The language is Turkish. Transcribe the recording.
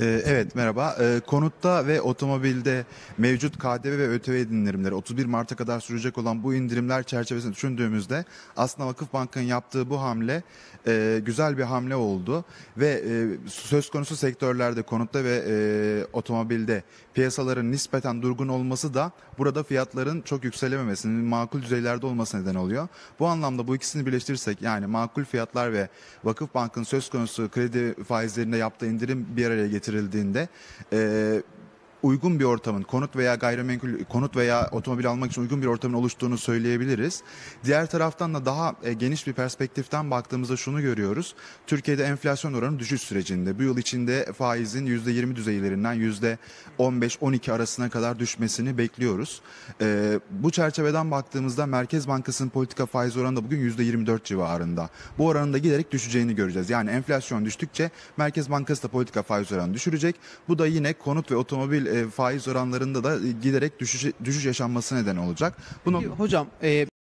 Ee, Evet merhaba. Ee, Konutta ve otomobilde mevcut KDV ve ÖTV indirimleri 31 Mart'a kadar sürecek olan bu indirimler çerçevesinde düşündüğümüzde aslında Vakıfbank'ın yaptığı bu hamle e, güzel bir hamle oldu ve e, söz konusu sektörlerde konutta ve e, otomobilde piyasaların nispeten durgun olması da burada fiyatların çok yükselememesinin makul düzeylerde olması neden oluyor. Bu anlamda bu ikisini birleştirirsek yani makul fiyatlar ve Vakıfbank'ın söz konusu kredi faizlerinde yaptığı indirim bir araya getirildiğinde e, uygun bir ortamın konut veya gayrimenkul konut veya otomobil almak için uygun bir ortamın oluştuğunu söyleyebiliriz. Diğer taraftan da daha e, geniş bir perspektiften baktığımızda şunu görüyoruz. Türkiye'de enflasyon oranı düşüş sürecinde. Bu yıl içinde faizin %20 düzeylerinden %15-12 arasına kadar düşmesini bekliyoruz. E, bu çerçeveden baktığımızda Merkez Bankası'nın politika faiz oranı da bugün %24 civarında. Bu oranın da giderek düşeceğini göreceğiz. Yani enflasyon düştükçe Merkez Bankası da politika faiz oranını düşürecek. Bu da yine konut ve otomobil e, faiz oranlarında da e, giderek düşüş, düşüş yaşanması neden olacak. Bunu Hocam e,